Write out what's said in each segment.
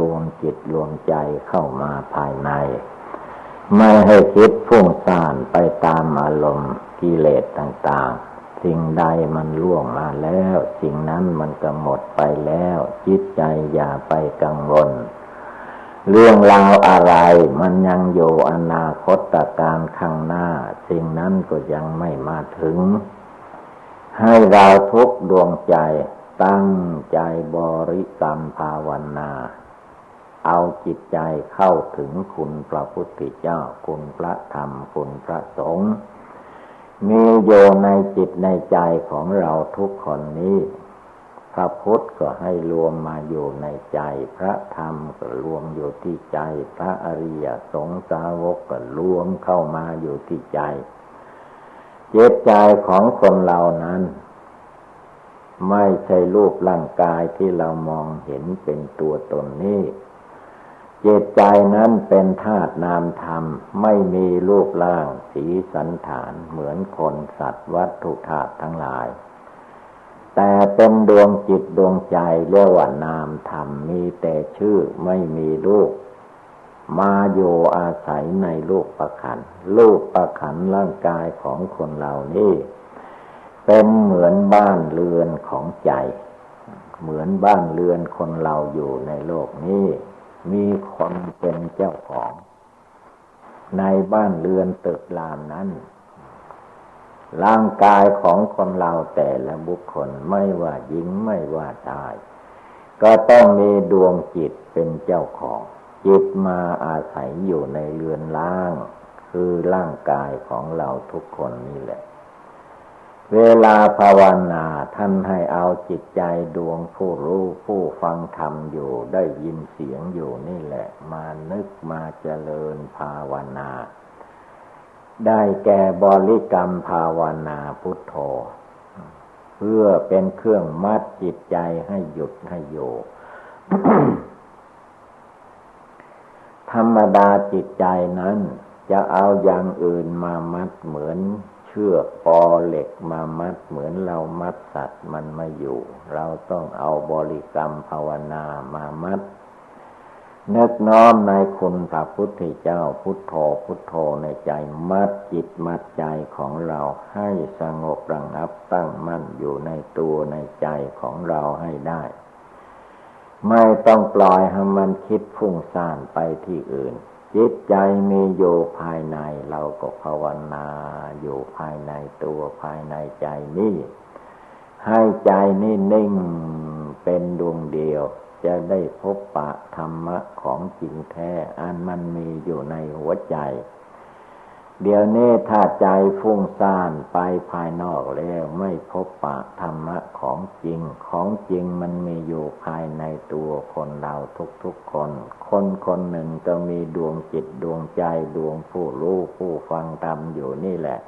รวมจิตรวมใจเข้ามาภายใน ไม่ให้คิดฟุ้งซ่านไปตามอารมณ์กิเลสต่างๆ สิ่งใดมันล่วงมาแล้ว สิ่งนั้นมันก็หมดไปแล้ว จิตใจอย่าไปกังวล เรื่องราวอะไรมันยังอยู่อนาคตการข้างหน้า สิ่งนั้นก็ยังไม่มาถึง ให้เราทุกดวงใจตั้งใจบริกรรมภาวนา เอาจิตใจเข้าถึงคุณพระพุทธเจ้า คุณพระธรรม คุณพระสงฆ์มีโยในจิตในใจของเราทุกคนนี้ พระพุทธก็ให้รวมมาอยู่ในใจ พระธรรมก็รวมอยู่ที่ใจ พระอริยสงสาวกก็รวมเข้ามาอยู่ที่ใจเจตใจของคนเรานั้น ไม่ใช่รูปร่างกายที่เรามองเห็นเป็นตัวตนนี้ จิตใจนั้นเป็นธาตุนามธรรม ไม่มีรูปร่างสีสันฐานเหมือนคนสัตว์วัตถุธาตุทั้งหลาย แต่เป็นดวงจิตดวงใจเรียกว่านามธรรมมีแต่ชื่อไม่มีรูป มาอยู่อาศัยในรูปประขันรูปประขันร่างกายของคนเหล่านี้เป็นเหมือนบ้านเรือนของใจ เหมือนบ้านเรือนคนเราอยู่ในโลกนี้ มีคนเป็นเจ้าของ ในบ้านเรือนตึกรามนั้น ร่างกายของคนเราแต่ละบุคคลไม่ว่าหญิงไม่ว่าชาย ก็ต้องมีดวงจิตเป็นเจ้าของ จิตมาอาศัยอยู่ในเรือนล่าง คือร่างกายของเราทุกคนนี่แหละ เวลาภาวนาท่านให้เอาจิตใจดวงผู้รู้ผู้ฟังธรรมอยู่ได้ยินเสียงอยู่นี่แหละ มานึกมาเจริญภาวนา ได้แก่บริกรรมภาวนาพุทโธ เพื่อเป็นเครื่องมัดจิตใจให้หยุดให้อยู่ธรรมดาจิตใจนั้นจะเอาอย่างอื่นมามัดเหมือน ชือกปอเหล็กมามัดเหมือนเรามัดสัตว์มันม่อยู่ เราต้องเอาบริกรรมภาวนามามัดนึกน้อมในคุณพระพุทธเจ้าพุทโธพุทโธในใจมัดจิตมัดใจของเราให้สงบระงับตั้งมั่นอยู่ในตัวในใจของเราให้ได้ ไม่ต้องปล่อยให้มันคิดฟุ้งซ่านไปที่อื่น จิตใจมีอยู่ภายในเราก็ภาวนาอยู่ภายในตัวภายในใจนี่ให้ใจนี่นิ่งเป็นดวงเดียว จะได้พบปะธรรมะของจริงแท้ อันมันมีอยู่ในหัวใจ เดี๋ยวนี้ถ้าใจฟุ้งซ่านไปภายนอกแล้วไม่พบปะธรรมะของจริง ของจริงมันมีอยู่ภายในตัวคนเราทุกๆคน คนคนหนึ่งก็มีดวงจิตดวงใจดวงผู้รู้ผู้ฟังธรรมอยู่นี่แหละ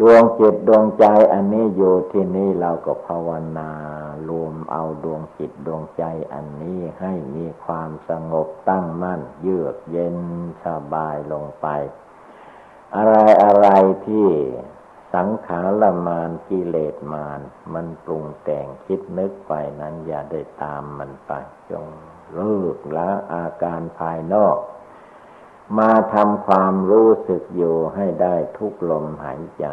ดวงจิตดวงใจอันนี้อยู่ที่นี่เราก็ภาวนารวมเอาดวงจิตดวงใจอันนี้ให้มีความสงบตั้งมั่น เยือกเย็นสบายลงไป อะไรอะไรที่สังขารมานกิเลสมาน มันปรุงแต่งคิดนึกไปนั้นอย่าได้ตามมันไป จงเลิกละอาการภายนอก มาทำความรู้สึกอยู่ให้ได้ทุกลมหายใจ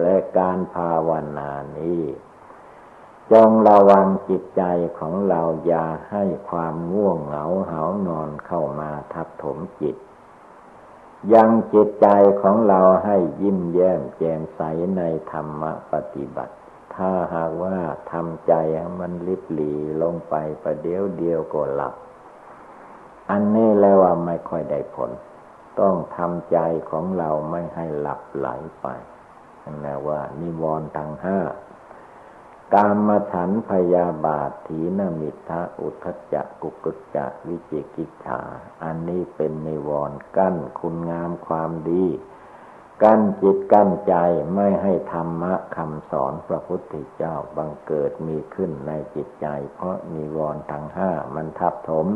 และการภาวนานี้ จงระวังจิตใจของเราอย่าให้ความง่วงเหงาเหานอนเข้ามาทับถมจิต ยังจิตใจของเราให้ยิ้มแย้มแจ่มใสในธรรมปฏิบัติ ถ้าหากว่าทำใจมันลิบหลีลงไปประเดี๋ยวเดียวก็หลับ อันนี้แล้วว่าไม่ค่อยได้ผล ต้องทำใจของเราไม่ให้หลับไหลไปนั่นแหละว่า นิวรณ์ทางห้า กามฉันพยาบาทถีนมิทะอุทจจะกุกุจจะวิจิกิจฉา อันนี้เป็นนิวรณ์กั้นคุณงามความดี กั้นจิตกั้นใจไม่ให้ธรรมะคำสอนพระพุทธเจ้าบังเกิดมีขึ้นในจิตใจ เพราะนิวรณ์ทั้งห้ามันทับถม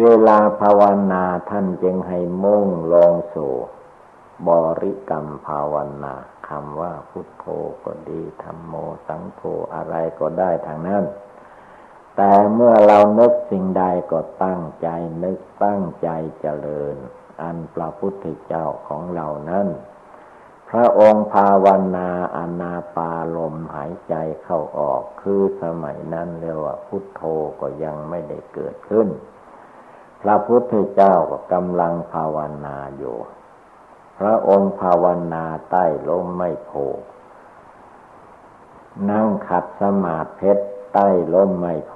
เวลาภาวนาท่านจึงให้มุ่งลงสู่บริกรรมภาวนา คำว่าพุทโธก็ดีธรรมโมสังโฆอะไรก็ได้ทางนั้น แต่เมื่อเรานึกสิ่งใดก็ตั้งใจนึกตั้งใจเจริญ อันพระพุทธเจ้าของเรานั้น พระองค์ภาวนาอนาปาลมหายใจเข้าออกคือสมัยนั้นเรียกว่าพุทโธก็ยังไม่ได้เกิดขึ้น พระพุทธเจ้าก็กำลังภาวนาอยู่ พระองค์ภาวนาใต้ลมไม่โพ นั่งขัดสมาธิใต้ลมไม่โพ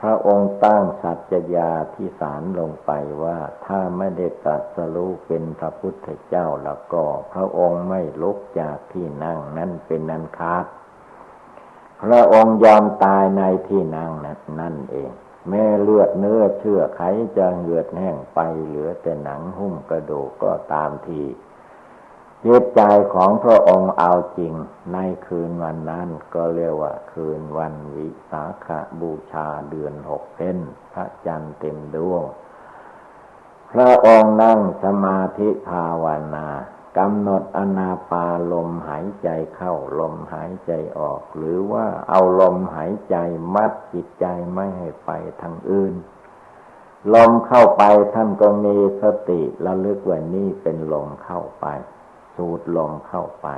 พระองค์ตั้งสัจญาที่สารลงไปว่าถ้าไม่ได้ตัดสรู้เป็นพระพุทธเจ้าแล้วก็ พระองค์ไม่ลุกจากที่นั่งนั้นเป็นนันคาดพระองค์ยอมตายในที่นั่งนั้นนั่นเองแม่เลือดเนื้อเชื่อไขจะเหือดแห้งไปเหลือแต่หนังหุ้มกระดูกก็ตามที จิตใจของพระองค์เอาจริง ในคืนวันนั้นก็เรียกว่า คืนวันวิสาขบูชาเดือนหกเพนพระจันทร์เต็มดวง พระองค์นั่งสมาธิภาวนากำหนดอนาปาลมหายใจเข้าลมหายใจออก หรือว่าเอาลมหายใจมัดจิตใจไม่ให้ไปทางอื่น ลมเข้าไปท่านก็มีสติระลึกว่านี่เป็นลมเข้าไป สูดลมเข้าไป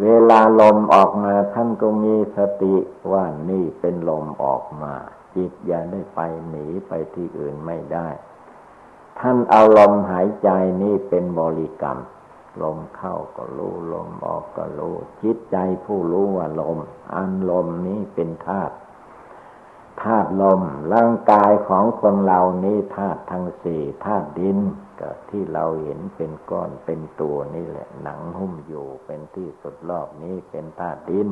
เวลาลมออกมาท่านก็มีสติว่านี่เป็นลมออกมา จิตอย่าได้ไปหนีไปที่อื่นไม่ได้ ท่านเอาลมหายใจนี่เป็นบริกรรม ลมเข้าก็รู้ลมออกก็รู้จิตใจผู้รู้ว่าลม อันลมนี้เป็นธาตุธาตุลมร่างกายของคนเรานี้ธาตุทั้งสี่ธาตุดิน ก็ที่เราเห็นเป็นก้อนเป็นตัวนี่แหละ หนังหุ้มอยู่เป็นที่สุดรอบนี้เป็นธาตุดิน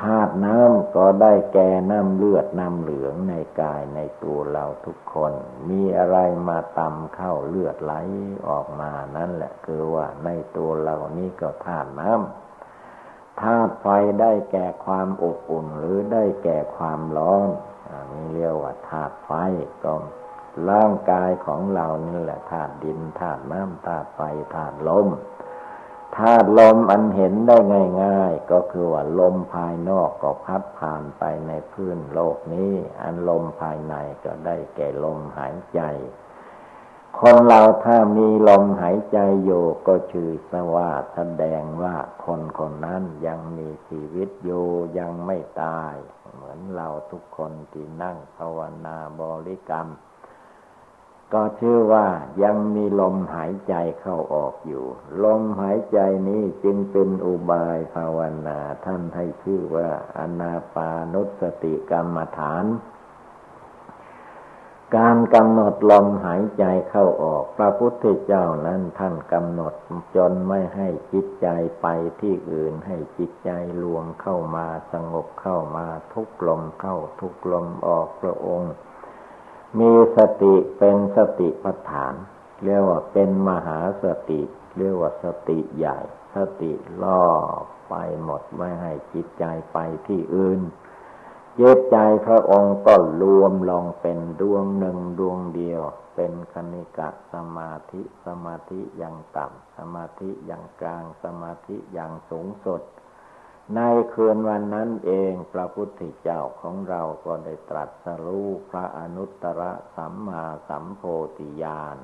ธาตุน้ำก็ได้แก่น้ำเลือดน้ำเหลืองในกายในตัวเราทุกคน มีอะไรมาตำเข้าเลือดไหลออกมานั่นแหละ คือว่าในตัวเรานี่ก็ธาตุน้ำธาตุไฟได้แก่ความอบอุ่นหรือได้แก่ความร้อนนี่เรียกว่าธาตุไฟก็ ร่างกายของเรานี่แหละธาตุดินธาตุน้ำธาตุไฟธาตุลมธาตุลมอันเห็นได้ง่าย ๆ ก็คือว่าลมภายนอกก็พัดผ่านไปในพื้นโลกนี้ อันลมภายในก็ได้แก่ลมหายใจ คนเราถ้ามีลมหายใจอยู่ก็ชื่อสว่าแสดงว่าคนคนนั้นยังมีชีวิตอยู่ยังไม่ตาย เหมือนเราทุกคนที่นั่งภาวนาบริกรรม ก็ชื่อว่ายังมีลมหายใจเข้าออกอยู่ ลมหายใจนี้จึงเป็นอุบายภาวนาท่านให้ชื่อว่าอนาปานุสติกรรมฐาน การกำหนดลมหายใจเข้าออก พระพุทธเจ้านั้นท่านกำหนดจนไม่ให้จิตใจไปที่อื่นให้จิตใจลวงเข้ามาสงบเข้ามาทุกลมเข้าทุกลมออกพระองค์ มีสติเป็นสติปัฏฐาน เรียกว่าเป็นมหาสติ เรียกว่าสติใหญ่ สติล่อไปหมดไม่ให้จิตใจไปที่อื่นเจตใจพระองค์ก็รวมลงเป็นดวงหนึ่งดวงเดียว เป็นคณิกะสมาธิสมาธิอย่างต่ำสมาธิอย่างกลางสมาธิอย่างสูงสุด ในคืนวันนั้นเองพระพุทธเจ้าของเราก็ได้ตรัสรู้พระอนุตตรสัมมาสัมโพธิญาณ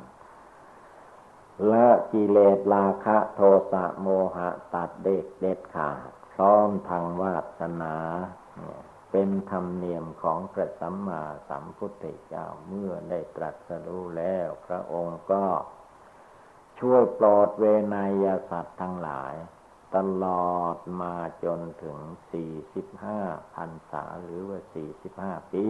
และกิเลสราคะโทสะโมหะตัดเด็กเด็ดขาดพร้อมทางวาสนา เป็นธรรมเนียมของพระสัมมาสัมพุทธเจ้าเมื่อได้ตรัสรู้แล้ว พระองค์ก็ช่วยปลอดเวนยสัตว์ทั้งหลาย ตลอดมาจนถึงสี่สิบห้าพันษาหรือว่าสี่สิบห้าปี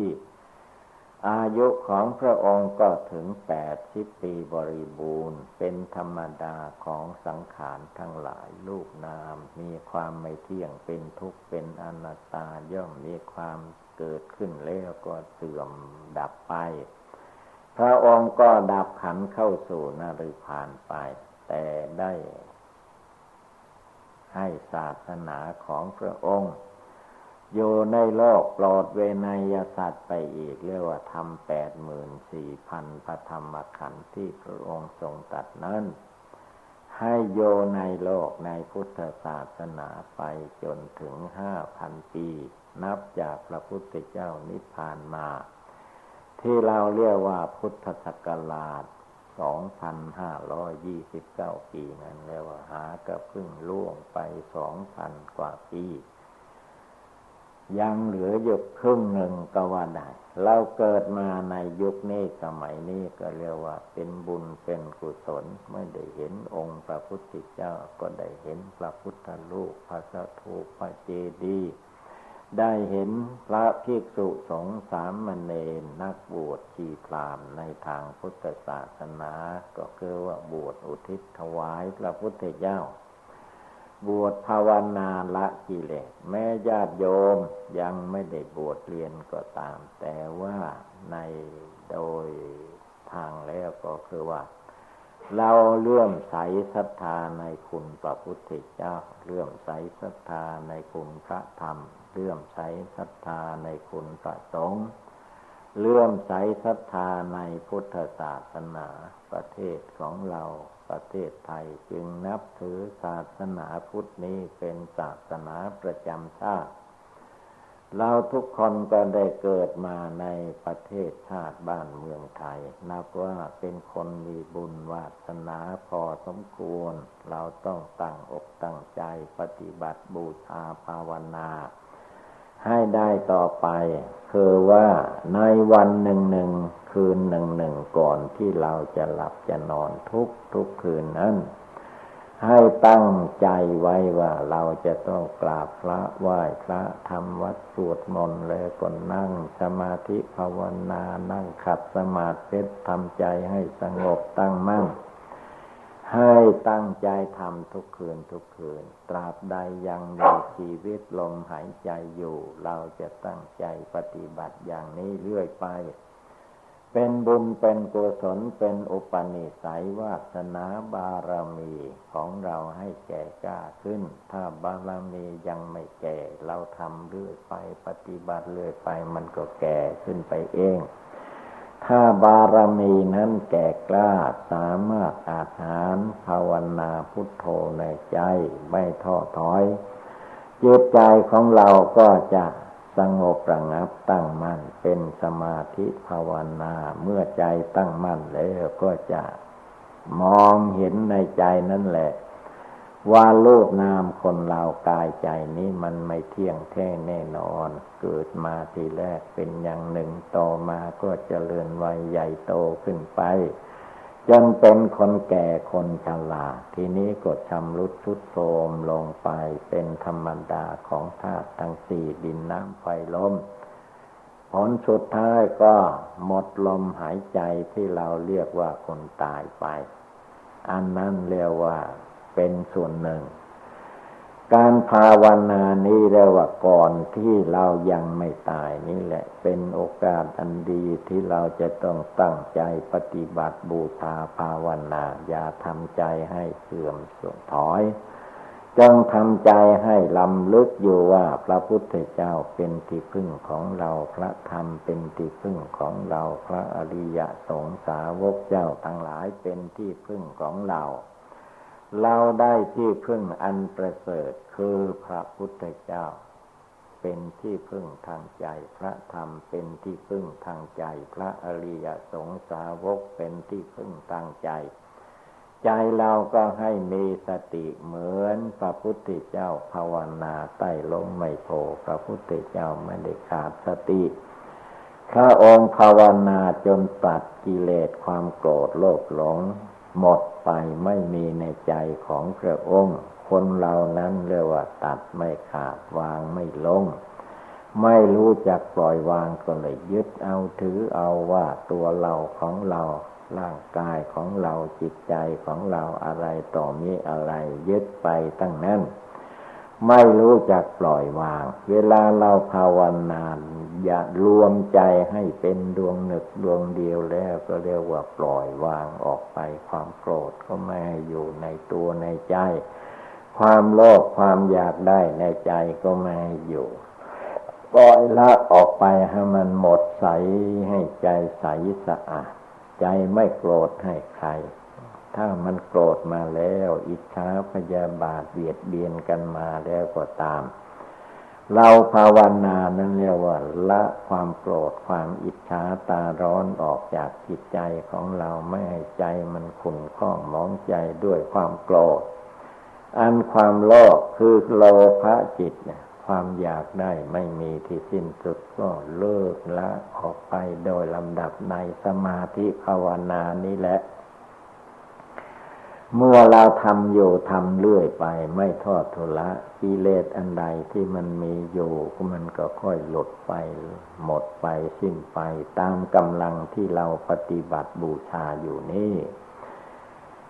อายุของพระองค์ก็ถึงแปดสิบปีบริบูรณ์ เป็นธรรมดาของสังขารทั้งหลายลูกนาม มีความไม่เที่ยงเป็นทุกข์เป็นอนัตตาย่อมมีความเกิดขึ้นแล้วก็เสื่อมดับไป พระองค์ก็ดับขันเข้าสู่นริพานไป แต่ได้ ให้ศาสนาของพระองค์ อยู่ในโลกปลอดเวนยสัตว์ไปอีกเรียกว่าทำแปดหมื่นสี่พันพระธรรมขันธ์ที่พระองค์ทรงตัดนั้นให้โยในโลกในพุทธศาสนาไปจนถึงห้าพันปี นับจากพระพุทธเจ้านิพพานมา ที่เราเรียกว่าพุทธศักราช สองพันห้าร้อยยี่สิบเก้าปีนั้นเรียกว่าหากระพึ่งล่วงไปสองพันกว่าปี ยังเหลืออยู่ครึ่งหนึ่งก็ว่าได้ เราเกิดมาในยุคนี้สมัยนี้ก็เรียกว่าเป็นบุญเป็นกุศลไม่ได้เห็นองค์พระพุทธเจ้าก็ได้เห็นพระพุทธรูปพระสถูปพระเจดีย์ ได้เห็นพระภิกษุสงฆ์สามมเณรนักบวชชีพรามในทางพุทธศาสนา ก็คือว่าบวชอุทิศถวายพระพุทธเจ้า บวชภาวนาละกิเลสแม้ญาติโยมยังไม่ได้บวชเรียนก็ตาม แต่ว่าในโดยทางแล้วก็คือว่า เราเลื่อมใสศรัทธาในคุณพระพุทธเจ้า เลื่อมใสศรัทธาในคุณพระธรรม เลื่อมใสศรัทธาในคุณพระสงฆ์เลื่อมใสศรัทธาในพุทธศาสนา ประเทศของเราประเทศไทยจึงนับถือศาสนาพุทธนี้เป็นศาสนาประจำชาติ เราทุกคนก็ได้เกิดมาในประเทศชาติบ้านเมืองไทย นับว่าเป็นคนมีบุญวาสนาพอสมควร เราต้องตั้งอกตั้งใจปฏิบัติบูชาภาวนา ให้ได้ต่อไป คือว่าในวันหนึ่งหนึ่งคืนหนึ่งหนึ่งก่อนที่เราจะหลับจะนอนทุกทุกคืนนั้น ให้ตั้งใจไว้ว่าเราจะต้องกราบพระไหว้พระทำวัดสวดมนต์แล้วก็นั่งสมาธิภาวนานั่งขัดสมาธิทำใจให้สงบตั้งมั่น ให้ตั้งใจทำทุกคืนทุกคืน ตราบใดยังมีชีวิตลมหายใจอยู่ เราจะตั้งใจปฏิบัติอย่างนี้เรื่อยไป เป็นบุญเป็นกุศลเป็นอุปนิสัยวาสนาบารมีของเราให้แก่กล้าขึ้น ถ้าบารมียังไม่แก่ เราทำเรื่อยไปปฏิบัติเรื่อยไป มันก็แก่ขึ้นไปเอง ถ้าบารมีนั้นแก่กล้าสามารถอาหารภาวนาพุทโธในใจไม่ท้อถอยจิตใจของเราก็จะสงบระงับตั้งมั่นเป็นสมาธิภาวนา เมื่อใจตั้งมั่นแล้วก็จะมองเห็นในใจนั่นแหละ ว่าโลกนามคนเรากายใจนี้มันไม่เที่ยงแท้แน่นอน เกิดมาทีแรกเป็นอย่างหนึ่งต่อมาก็เจริญวัยใหญ่โตขึ้นไป จนเป็นคนแก่คนชราทีนี้ก็ชำรุดทุดโทรมลงไปเป็นธรรมดาของธาตุทั้งสี่ดินน้ำไฟลมผลสุดท้ายก็หมดลมหายใจที่เราเรียกว่าคนตายไป อันนั้นเรียกว่า เป็นส่วนหนึ่ง การภาวนานี้เรียกว่าก่อนที่เรายังไม่ตายนี่แหละ เป็นโอกาสอันดีที่เราจะต้องตั้งใจปฏิบัติบูชาภาวนา อย่าทำใจให้เสื่อมสุดถอยจงทำใจให้ลำลึกอยู่ว่าพระพุทธเจ้าเป็นที่พึ่งของเราพระธรรมเป็นที่พึ่งของเราพระอริยสงสาวกเจ้าทั้งหลายเป็นที่พึ่งของเรา เราได้ที่พึ่งอันประเสริฐคือพระพุทธเจ้า เป็นที่พึ่งทางใจพระธรรมเป็นที่พึ่งทางใจ พระอริยสงสาวกเป็นที่พึ่งทางใจ ใจเราก็ให้มีสติเหมือนพระพุทธเจ้าภาวนาใต้ลมไม่โผพระพุทธเจ้าไม่ได้ขาดสติพระองค์ภาวนาจนตัดกิเลสความโกรธโลภหลง หมดไปไม่มีในใจของพระองค์ คนเรานั้นเรียกว่าตัดไม่ขาดวางไม่ลง ไม่รู้จักปล่อยวางก็เลยยึดเอาถือเอาว่าตัวเราของเราร่างกายของเราจิตใจของเราอะไรต่อมีอะไรยึดไปตั้งนั้น ไม่รู้จักปล่อยวาง เวลาเราภาวนาอย่ารวมใจให้เป็นดวงหนึกดวงเดียวแล้วก็เรียกว่าปล่อยวางออกไป ความโกรธก็ไม่ให้อยู่ในตัวในใจ ความโลภความอยากได้ในใจก็ไม่ให้อยู่ปล่อยละออกไปให้มันหมดใสให้ใจใสสะอาด ใจไม่โกรธให้ใคร ถ้ามันโกรธมาแล้ว อิจฉาพยาบาทเบียดเบียนกันมาแล้วก็ตาม เราภาวนานั้นเรียกว่า ละความโกรธความอิจฉาตาร้อนออกจากจิตใจของเราไม่ให้ใจมันขุ่นข้องมองใจด้วยความโกรธ อันความโลภคือโลภะจิตเนี่ยความอยากได้ไม่มีที่สิ้นสุดก็เลิกละออกไปโดยลำดับในสมาธิภาวนานี้แหละ เมื่อเราทำอยู่ทำเรื่อยไป ไม่ทอดทุละกิเลสอันใดที่มันมีอยู่มันก็ค่อยหลุดไป หมดไปสิ้นไป ตามกำลังที่เราปฏิบัติบูชาอยู่นี่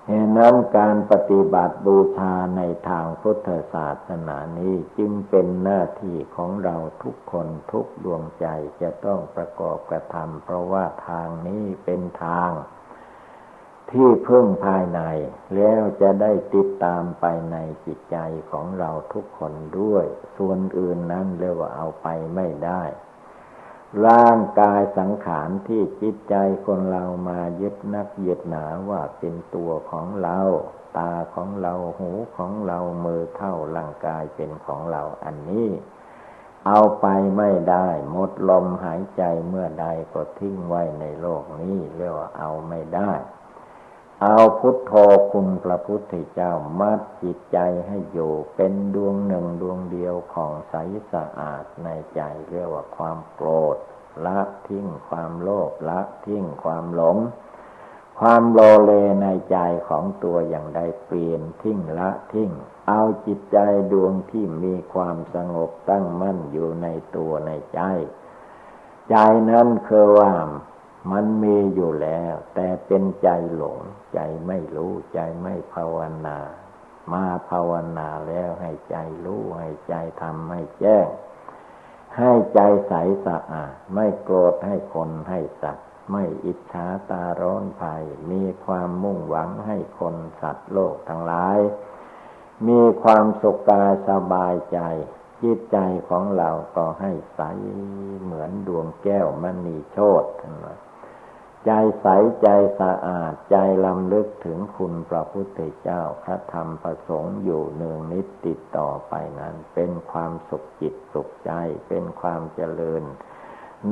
เหตุนั้นการปฏิบัติบูชาในทางพุทธศาสนานี้จึงเป็นหน้าที่ของเราทุกคนทุกดวงใจจะต้องประกอบกระทำเพราะว่าทางนี้เป็นทาง พึ่งภายใน แล้วจะได้ติดตามไปในจิตใจของเราทุกคนด้วย ส่วนอื่นนั้นเรียกว่าเอาไปไม่ได้ ร่างกายสังขารที่จิตใจคนเรามายึดนักยึดหนาว่าเป็นตัวของเรา ตาของเราหูของเรามือเท่าร่างกายเป็นของเราอันนี้ เอาไปไม่ได้หมดลมหายใจเมื่อใดก็ทิ้งไว้ในโลกนี้เรียกว่าเอาไม่ได้ เอาพุทโธคุณพระพุทธเจ้ามัดจิตใจให้อยู่เป็นดวงหนึ่งดวงเดียวของใสสะอาดในใจเรียกว่าความโกรธละทิ้งความโลภละทิ้งความหลง ความโลเลในใจของตัวอย่างใดเปลี่ยนทิ้งละทิ้ง เอาจิตใจดวงที่มีความสงบตั้งมั่นอยู่ในตัวในใจ ใจนั้นคือว่า มันมีอยู่แล้ว แต่เป็นใจหลง ใจไม่รู้ใจไม่ภาวนา มาภาวนาแล้วให้ใจรู้ ให้ใจทำให้แจ้ง ให้ใจใสสะอาดไม่โกรธให้คนให้สัตว์ ไม่อิจฉาตาร้อนภัย มีความมุ่งหวังให้คนสัตว์โลกทั้งหลาย มีความสุขกายสบายใจจิตใจของเราก็ให้ใสเหมือนดวงแก้วมณีโชตทั้งหลาย ใจใสใจสะอาดใจลำลึกถึงคุณพระพุทธเจ้าพระธรรมประสงค์อยู่เนืองนิดติดต่อไปนั้น เป็นความสุขจิตสุขใจ เป็นความเจริญ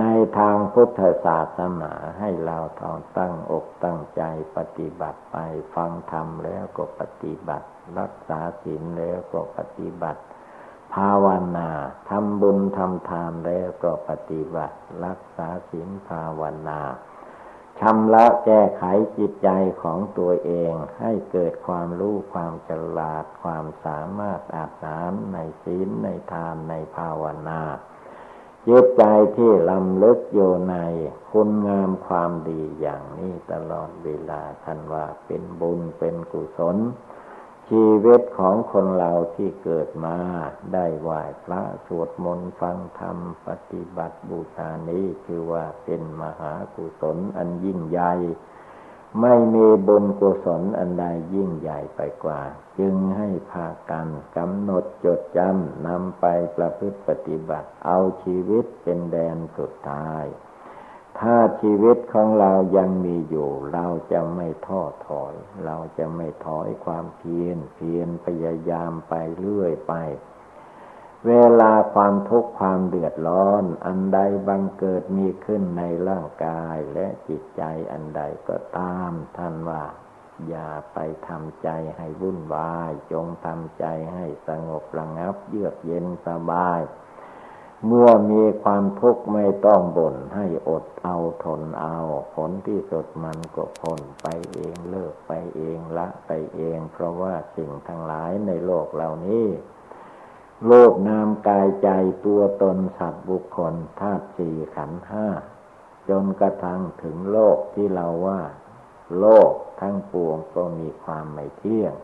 ในทางพุทธศาสนาให้เราทองตั้งอกตั้งใจปฏิบัติไปฟังธรรมแล้วก็ปฏิบัติ รักษาศีลแล้วก็ปฏิบัติภาวนาทำบุญทำทานแล้วก็ปฏิบัติ รักษาศีลภาวนา ชำระแก้ไขจิตใจของตัวเองให้เกิดความรู้ความฉลาดความสามารถอาจารย์ในศีลในทานในภาวนาจิตใจที่ลำลึกอยู่ในคุณงามความดีอย่างนี้ตลอดเวลาท่านว่าเป็นบุญเป็นกุศล ชีวิตของคนเราที่เกิดมาได้ไหว้พระสวดมนต์ฟังธรรม ปฏิบัติบูชานี้คือว่าเป็นมหากุศลอันยิ่งใหญ่ไม่มีบุญกุศลอันใดยิ่งใหญ่ไปกว่า จึงให้พากันกำหนดจดจำนำไปประพฤติปฏิบัติ เอาชีวิตเป็นแดนสุดท้าย ถ้าชีวิตของเรายังมีอยู่ เราจะไม่ท้อถอย เราจะไม่ถอยความเพียรเพียรพยายามไปเรื่อยไป เวลาความทุกข์ความเดือดร้อน อันใดบังเกิดมีขึ้นในร่างกายและจิตใจอันใดก็ตามท่านว่า อย่าไปทำใจให้วุ่นวาย จงทำใจให้สงบระงับ เยือกเย็นสบาย เมื่อมีความทุกข์ไม่ต้องบ่นให้อดเอาทนเอา ผลที่สุดมันก็พ้นไปเองเลิกไปเองละไปเอง เพราะว่าสิ่งทั้งหลายในโลกเหล่านี้ โลกนามกายใจตัวตนสัตว์บุคคลธาตุสี่ขันห้า จนกระทั่งถึงโลกที่เราว่า โลกทั้งปวงก็มีความไม่เที่ยง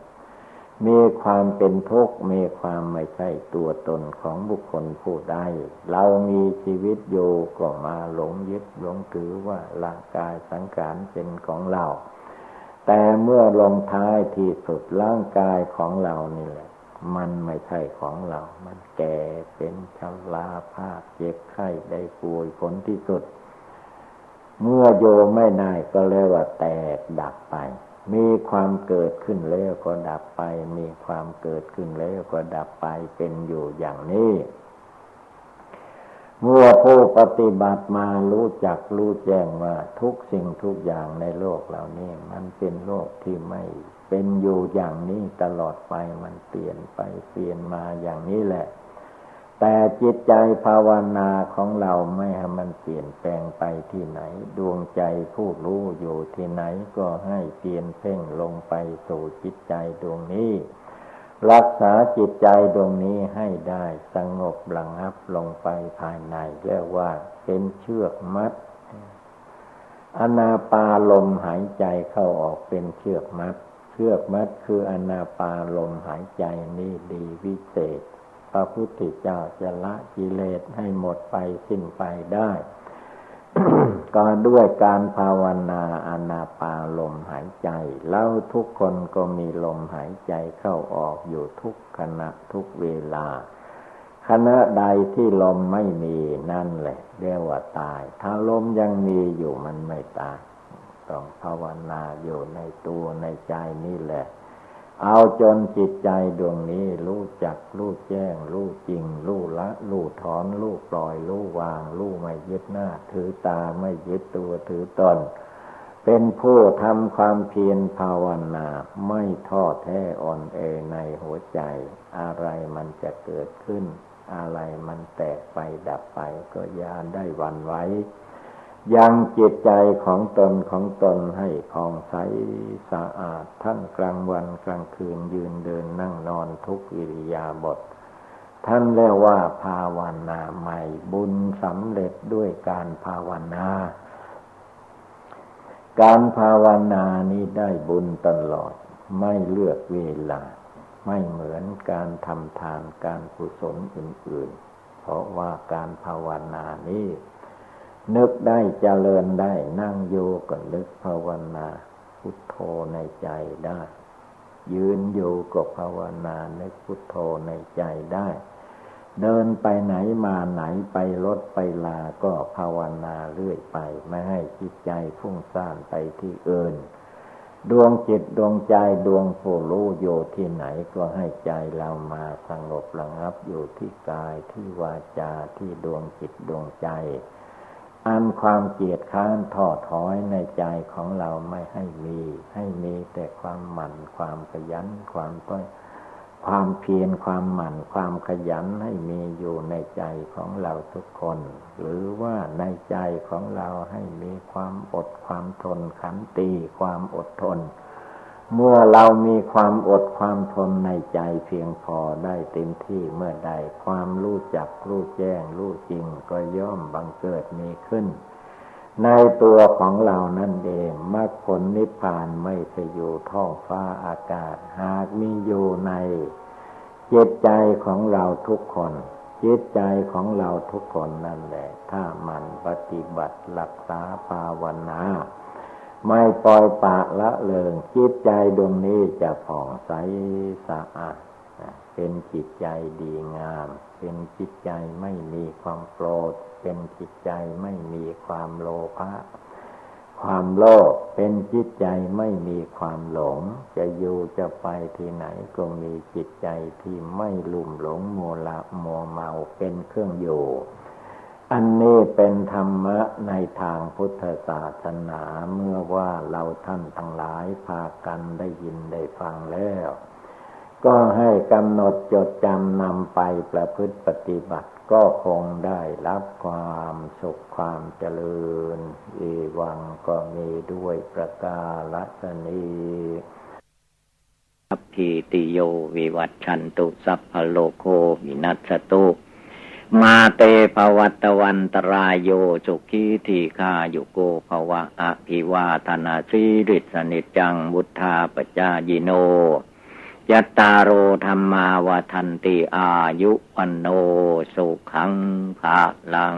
มีความเป็นทุกข์มีความไม่ใช่ตัวตนของบุคคลผู้ใดเรามีชีวิตอยู่ก็มาหลงยึดหลงถือว่าร่างกายสังขารเป็นของเรา แต่เมื่อลงท้ายที่สุดร่างกายของเรานี่แหละ มันไม่ใช่ของเรา มันแก่เป็นชราภาพเจ็บไข้ได้ป่วยผลที่สุด เมื่อโยไม่ได้ก็เรียกว่าแตกดับไป มีความเกิดขึ้นแล้วก็ดับไป มีความเกิดขึ้นแล้วก็ดับไปเป็นอยู่อย่างนี้ เมื่อผู้ปฏิบัติมารู้จักรู้แจ้งว่าทุกสิ่งทุกอย่างในโลกเหล่านี้มันเป็นโลกที่ไม่เป็นอยู่อย่างนี้ตลอดไปมันเปลี่ยนไปเปลี่ยนมาอย่างนี้แหละ แต่จิตใจภาวนาของเราไม่ให้มันเปลี่ยนแปลงไปที่ไหน ดวงใจผู้รู้อยู่ที่ไหนก็ให้เปลี่ยนเพ่งลงไปสู่จิตใจดวงนี้ รักษาจิตใจดวงนี้ให้ได้สงบหลังับลงไปภายในเรียกว่าเป็นเชือกมัด อนาปาลมหายใจเข้าออกเป็นเชือกมัด เชือกมัดคืออนาปาลมหายใจนี่ดีวิเศษ พระพุทธเจ้าจะละกิเลสให้หมดไปสิ้นไปได้ ก็ด้วยการภาวนาอนาปาลมหายใจ แล้วทุกคนก็มีลมหายใจเข้าออกอยู่ทุกขณะทุกเวลาขณะใดที่ลมไม่มีนั่นแหละเรียกว่าตาย ถ้าลมยังมีอยู่มันไม่ตาย ต้องภาวนาอยู่ในตัวในใจนี่แหละ เอาจนจิตใจดวงนี้รู้จักรู้แจ้ง รู้จริง รู้ละ รู้ถอน รู้ปล่อย รู้วาง รู้ไม่ยึดหน้า ถือตาไม่ยึดตัวถือตน เป็นผู้ทำความเพียรภาวนา ไม่ท้อแท้อ่อนเอในหัวใจ อะไรมันจะเกิดขึ้น อะไรมันแตกไปดับไปก็ยาได้วันไว้ ยังจิตใจของตนของตนให้ผ่องใสสะอาดทั้งกลางวันกลางคืนยืนเดินนั่งนอนทุกอิริยาบถท่านเรียกว่าภาวนาใหม่บุญสำเร็จด้วยการภาวนา การภาวนานี้ได้บุญตลอด ไม่เลือกเวลา ไม่เหมือนการทำทานการกุศลอื่น ๆ เพราะว่าการภาวนานี้ นึกได้เจริญได้ นั่งโยก็นึกภาวนาพุทโธในใจได้ ยืนอยู่ก็ภาวนาในพุทโธในใจได้ เดินไปไหนมาไหนไปรถไปลาก็ภาวนาเรื่อยไป ไม่ให้จิตใจฟุ้งซ่านไปที่อื่นดวงจิตดวงใจดวงผู้รู้อยู่ที่ไหนก็ให้ใจเรามาสงบระงับอยู่ที่กายที่วาจาที่ดวงจิตดวงใจ อันความเกียดค้านท้อถอยในใจของเราไม่ให้มี ให้มีแต่ความหมั่น ความขยัน ความต้อยความเพียรความหมั่น ความขยันให้มีอยู่ในใจของเราทุกคน หรือว่าในใจของเราให้มีความอดความทนขันตีความอดทน เมื่อเรามีความอดความทนในใจเพียงพอได้เต็มที่เมื่อใด ความรู้จักรู้แจ้งรู้จริงก็ย่อมบังเกิดมีขึ้น ในตัวของเรานั่นเองมรรคผลนิพพานไม่ใช่อยู่ท้องฟ้าอากาศ หากมีอยู่ในจิตใจของเราทุกคนจิตใจของเราทุกคนนั่นแหละ ถ้ามันปฏิบัติรักษาภาวนา ไม่ปล่อยปะละเลงจิตใจดวงนี้จะผ่องใสสะอาดเป็นจิตใจดีงาม เป็นจิตใจไม่มีความโกรธ เป็นจิตใจไม่มีความโลภะความโลภเป็นจิตใจไม่มีความหลง จะอยู่จะไปที่ไหนก็มีจิตใจที่ไม่ลุ่มหลงโมละมัวเมาเป็นเครื่องอยู่ อันนี้เป็นธรรมะในทางพุทธศาสนาเมื่อว่าเราท่านทั้งหลายพากันได้ยินได้ฟังแล้ว ก็ให้กำหนดจดจำนำไปประพฤติปฏิบัติ ก็คงได้รับความสุขความเจริญอีวังก็มีด้วยประกาศนีพีติโยวิวัตชันตุสัพพโลโควินัสตุ มาเตภวัตวันตรายโยสุขีทีฆายุโกภวะอภิวาธนาสีริสนิจังบุทธาปจายิโนยัตตาโรธรรมาวทันติอายุวันโนสุขังภาลัง